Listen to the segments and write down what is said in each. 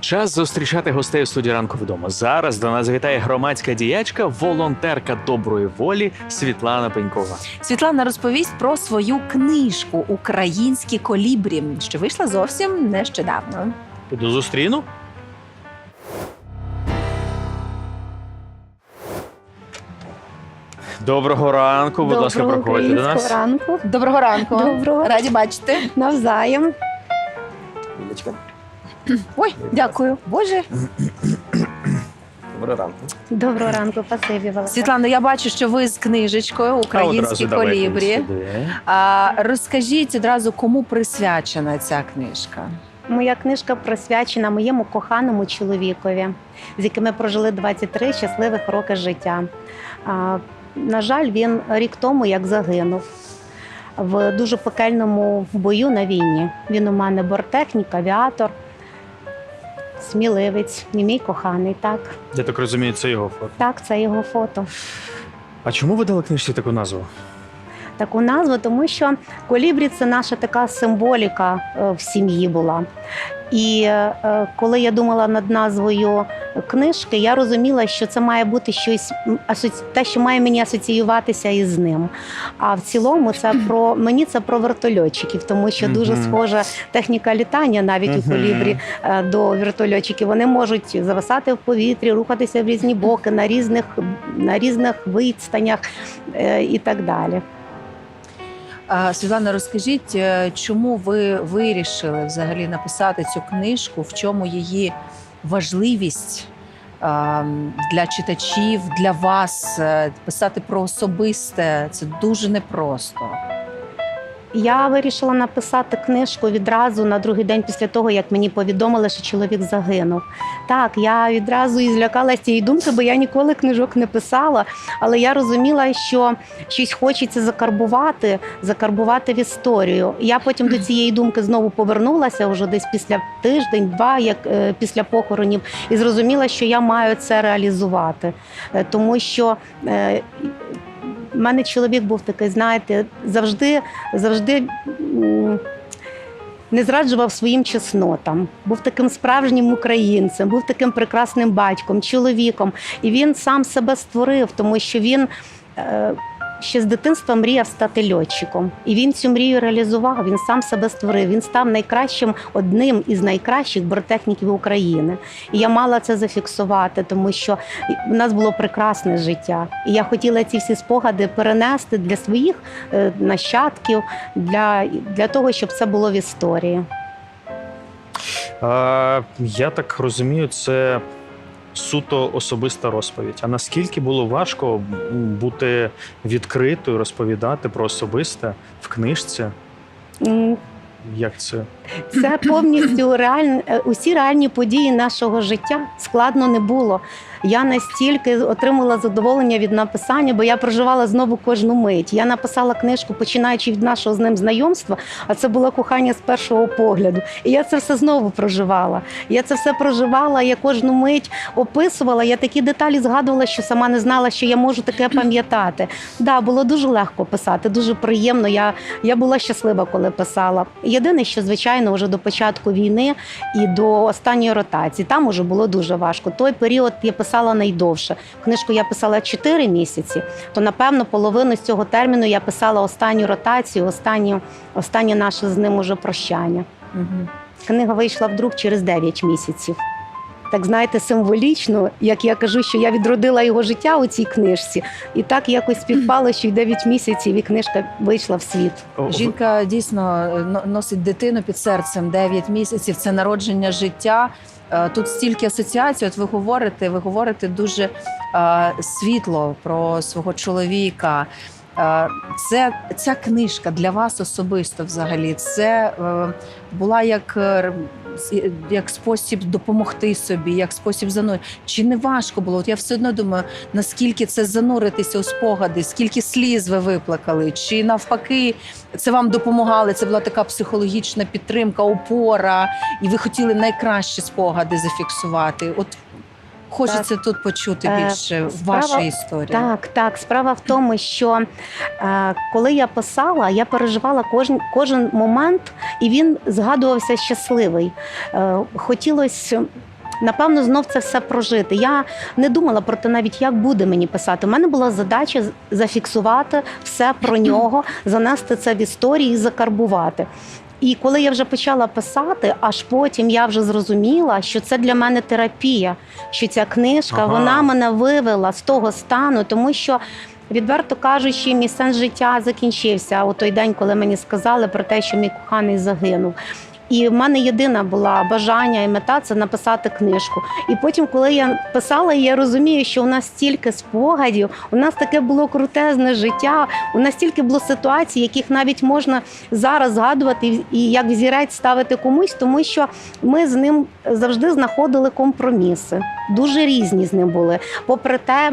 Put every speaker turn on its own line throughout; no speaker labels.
Час зустрічати гостей у студії ранку вдома. Зараз до нас вітає громадська діячка, волонтерка доброї волі Світлана Пенькова.
Світлана розповість про свою книжку Українські колібрі, що вийшла зовсім нещодавно.
Піду зустріну. Доброго ранку, будь ласка,
Доброго
проходьте до
українського
нас.
ранку.
Доброго ранку.
Доброго.
Раді бачити.
Навзаєм.
Ой, дякую. Боже.
Доброго ранку.
Доброго ранку, спасибі велике.
Світлано, я бачу, що ви з книжечкою Українські
одразу давайте
колібрі.
сюди.
А розкажіть одразу, кому присвячена ця книжка?
Моя книжка присвячена моєму коханому чоловікові, з яким ми прожили 23 щасливих роки життя. А, на жаль, він рік тому як загинув в дуже пекельному бою на війні. Він у мене бортехнік, авіатор, сміливець, і мій коханий. Так,
Я так розумію, це його фото.
так, це його фото.
А чому ви дали книжці таку назву?
Таку назву, тому що колібрі це наша така символіка е, в сім'ї була. І е, коли я думала над назвою книжки, я розуміла, що це має бути щось те, що має мені асоціюватися із ним. А в цілому це про мені це про вертольотчиків, тому що дуже схожа техніка літання навіть у колібрі е, до вертольотчиків. Вони можуть зависати в повітрі, рухатися в різні боки на різних на різних відстанях е, і так далі.
Світлана, розкажіть, е, чому ви вирішили взагалі написати цю книжку? В чому її важливість для читачів, для вас Е, писати про особисте це дуже непросто.
Я вирішила написати книжку відразу на другий день після того, як мені повідомили, що чоловік загинув. Так, я відразу і злякалася цієї думки, бо я ніколи книжок не писала. Але я розуміла, що щось хочеться закарбувати, закарбувати в історію. Я потім до цієї думки знову повернулася вже десь після тиждень-два, як е, після похоронів, і зрозуміла, що я маю це реалізувати, Е, тому що. Е, мене чоловік був такий, знаєте, завжди, завжди не зраджував своїм чеснотам. Був таким справжнім українцем, був таким прекрасним батьком, чоловіком. І він сам себе створив, тому що він. е, Ще з дитинства мріяв стати льотчиком, і він цю мрію реалізував. Він сам себе створив. Він став найкращим одним із найкращих бортехніків України. І я мала це зафіксувати, тому що в нас було прекрасне життя. І я хотіла ці всі спогади перенести для своїх е, нащадків, для, для того, щоб це було в історії.
Я так розумію, це суто особиста розповідь. А наскільки було важко бути відкритою, розповідати про особисте в книжці?
Mm.
Як це?
Це повністю реаль... е, усі реальні події нашого життя складно не було. Я настільки отримала задоволення від написання, бо я проживала знову кожну мить. Я написала книжку, починаючи від нашого з ним знайомства, а це було кохання з першого погляду. І я це все знову проживала. Я це все проживала, я кожну мить описувала. Я такі деталі згадувала, що сама не знала, що я можу таке пам'ятати. Да, було дуже легко писати, дуже приємно. Я, я була щаслива, коли писала. Єдине, що звичайно, вже до початку війни і до останньої ротації там уже було дуже важко. Той період я писала найдовше. Книжку я писала 4 місяці. То напевно половину з цього терміну я писала останню ротацію, останню, останнє наше з ним уже прощання.
Угу.
Книга вийшла вдруг через 9 місяців. Так знаєте, символічно, як я кажу, що я відродила його життя у цій книжці, і так якось співпало, що й 9 місяців і книжка вийшла в світ.
Жінка дійсно е, носить дитину під серцем 9 місяців. Це народження життя. Е, Тут стільки асоціацій. От ви говорите, ви говорите дуже е, світло про свого чоловіка. Е, Це ця книжка для вас особисто взагалі. Це була як, як спосіб допомогти собі, як спосіб занурити. Чи не важко було? От я все одно думаю, наскільки це зануритися у спогади, скільки сліз ви виплакали, чи навпаки, це вам допомагали? Це була така психологічна підтримка, опора, і ви хотіли найкращі спогади зафіксувати. От Хочеться тут почути
Е,
більше
справа-
вашої історії.
Так, так. Справа в тому, що е, коли я писала, я переживала кожен, кожен момент, і він згадувався щасливий. Е, хотілося. Напевно, знов це все прожити. Я не думала про те, навіть як буде мені писати. У мене була задача зафіксувати все про нього, занести це в історії і закарбувати. І коли я вже почала писати, аж потім я вже зрозуміла, що це для мене терапія, що ця книжка
Ага.
вона мене вивела з того стану, тому що. Відверто кажучи, мій сенс життя закінчився у той день, коли мені сказали про те, що мій коханий загинув. І в мене єдина була бажання і мета це написати книжку. І потім, коли я писала, я розумію, що у нас стільки спогадів, у нас таке було крутезне життя, у нас стільки було ситуацій, яких навіть можна зараз згадувати і- як взірець ставити комусь, тому що ми з ним завжди знаходили компроміси. Дуже різні з ним були. Попри те,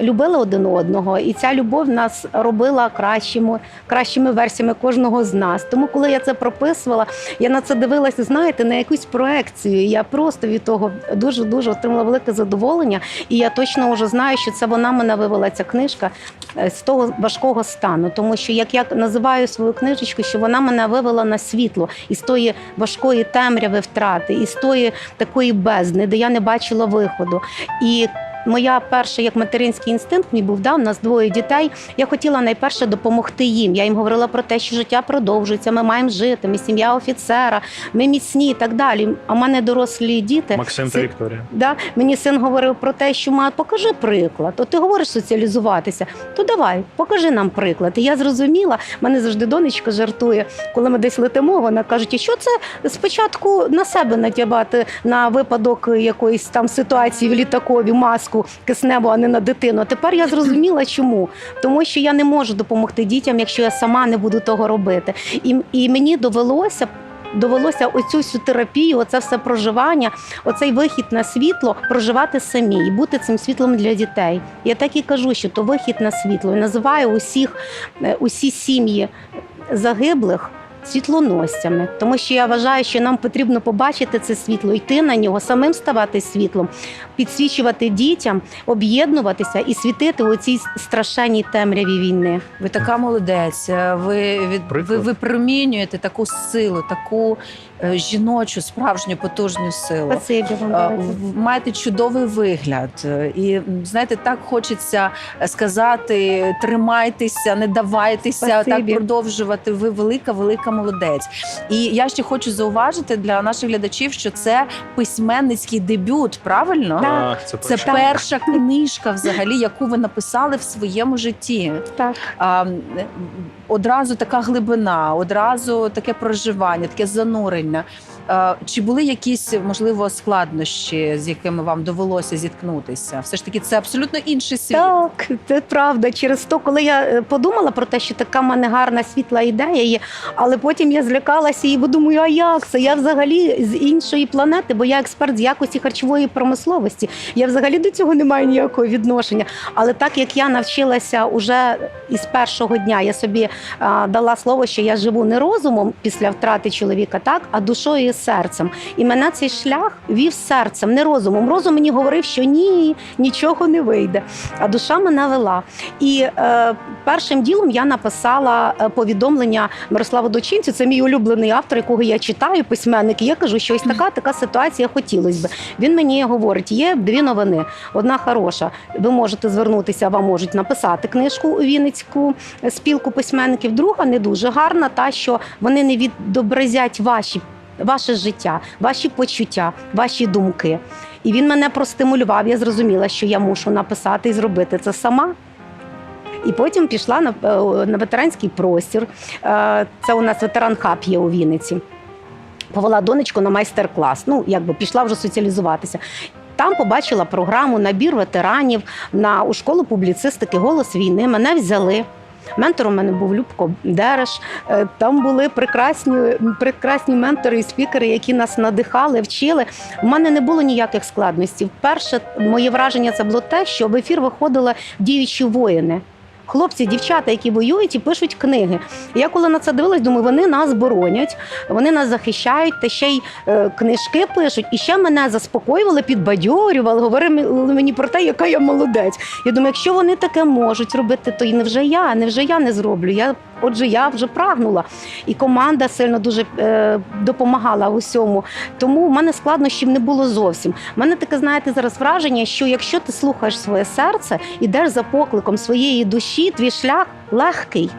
любили один одного, і ця любов нас робила кращими, кращими версіями кожного з нас. Тому, коли я це прописувала, я на це дивилася, знаєте, на якусь проекцію. Я просто від того дуже дуже отримала велике задоволення. І я точно вже знаю, що це вона мене вивела ця книжка е, з того важкого стану. Тому що як я називаю свою книжечку, що вона мене вивела на світло із тої важкої темряви втрати, із тої такої бездни, де я не бачила виходу. І Моя перша як материнський інстинкт мій був да, у нас двоє дітей. Я хотіла найперше допомогти їм. Я їм говорила про те, що життя продовжується. Ми маємо жити. Ми сім'я офіцера, ми міцні і так далі. А в мене дорослі діти.
Максим та Вікторія.
Да? Мені син говорив про те, що ма, покажи приклад. От ти говориш соціалізуватися, то давай, покажи нам приклад. І я зрозуміла, мене завжди донечка жартує, коли ми десь летимо, вона каже, «І що це спочатку на себе натягати на випадок якоїсь там ситуації в літакові маску кисневу, а не на дитину. Тепер я зрозуміла, чому. Тому що я не можу допомогти дітям, якщо я сама не буду того робити. І, і мені довелося. Довелося оцю всю терапію, оце все проживання, оцей вихід на світло проживати самі і бути цим світлом для дітей. Я так і кажу, що то вихід на світло. І називаю усіх, е, усі сім'ї загиблих. Світлоносцями, тому що я вважаю, що нам потрібно побачити це світло, йти на нього, самим ставати світлом, підсвічувати дітям, об'єднуватися і світити у цій страшенній темряві війни.
Ви така молодець. Ви від ви
Приклад.
випромінюєте таку силу, таку жіночу, справжню потужну силу.
Спасибі вам
Е, Маєте чудовий вигляд, Е, і знаєте, так хочеться е, сказати: тримайтеся, не давайтеся, так продовжувати. Ви велика, велика молодець. І я ще хочу зауважити для наших глядачів, що це письменницький дебют, правильно?
Так.
це
Це
перше.
перша книжка, взагалі, яку ви написали в своєму житті.
Так.
А, одразу така глибина, одразу таке проживання, таке занурення. Чи були якісь можливо складнощі, з якими вам довелося зіткнутися? Все ж таки, це абсолютно інший світ.
Так, це правда. Через то, коли я е, подумала про те, що така в мене гарна світла ідея є, але потім я злякалася і думаю, а як це? Я взагалі з іншої планети, бо я експерт з якості харчової промисловості. Я взагалі до цього не маю ніякого відношення. Але так як я навчилася уже із першого дня, я собі дала слово, що я живу не розумом після втрати чоловіка, так, а душою і серцем. І мене цей шлях вів серцем, не розумом. Розум мені говорив, що ні, нічого не вийде. А душа мене вела. І е, першим ділом я написала е, повідомлення Мирославу Дочинцю. Це мій улюблений автор, якого я читаю, письменник. І я кажу, що ось така така ситуація хотілося би. Він мені говорить: є дві новини. Одна хороша. Ви можете звернутися, вам можуть написати книжку у Вінницьку спілку письменників. Друга не дуже гарна, та що вони не відобразять ваші. Ваше життя, ваші почуття, ваші думки. І він мене простимулював. Я зрозуміла, що я мушу написати і зробити це сама. І потім пішла на, е, на ветеранський простір. Е, Це у нас ветеран хаб є у Вінниці. Повела донечку на майстер-клас. Ну, якби пішла вже соціалізуватися. Там побачила програму набір ветеранів на у школу публіцистики Голос війни. Мене взяли. Ментором у мене був Любко Дереш. Е, Там були прекрасні, прекрасні ментори і спікери, які нас надихали, вчили. У мене не було ніяких складностей. Перше моє враження це було те, що в ефір виходили діючі воїни. Хлопці, дівчата, які воюють і пишуть книги. Я коли на це дивилась, думаю, вони нас боронять, вони нас захищають, та ще й е, книжки пишуть, і ще мене заспокоювали, підбадьорювали, говорили мені про те, яка я молодець. Я думаю, якщо вони таке можуть робити, то і невже я, невже я не зроблю. Я, отже, я вже прагнула. І команда сильно дуже е, допомагала усьому. Тому в мене складнощів не було зовсім. У мене таке, знаєте, зараз враження, що якщо ти слухаєш своє серце, ідеш за покликом своєї душі, твій шлях легкий.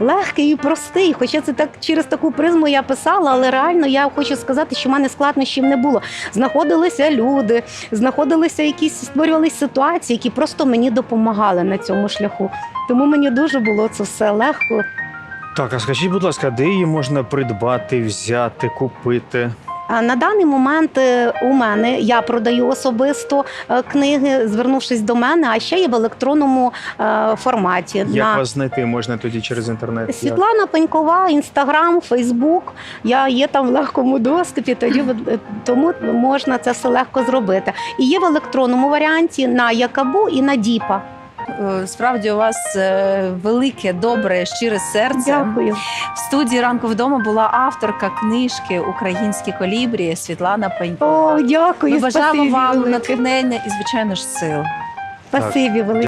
Легкий і простий, хоча це так через таку призму я писала, але реально я хочу сказати, що в мене складнощів не було. Знаходилися люди, знаходилися якісь створювалися ситуації, які просто мені допомагали на цьому шляху. Тому мені дуже було це все легко.
Так, а скажіть, будь ласка, де її можна придбати, взяти, купити?
На даний момент е, у мене я продаю особисто е, книги, звернувшись до мене, а ще є в електронному е, форматі.
Як вас знайти можна тоді через інтернет? Як?
Світлана Пенькова, інстаграм, Фейсбук. Я є там в легкому доступі, тоді тому можна це все легко зробити. І є в електронному варіанті на Якабу і на Діпа.
Е, Справді у вас е, велике, добре, щире серце.
Дякую.
В студії ранку вдома була авторка книжки Українські колібрі Світлана Пенько.
О, дякую.
Ми бажаємо вам
велике.
натхнення і, звичайно ж, сил.
Спасибі велике.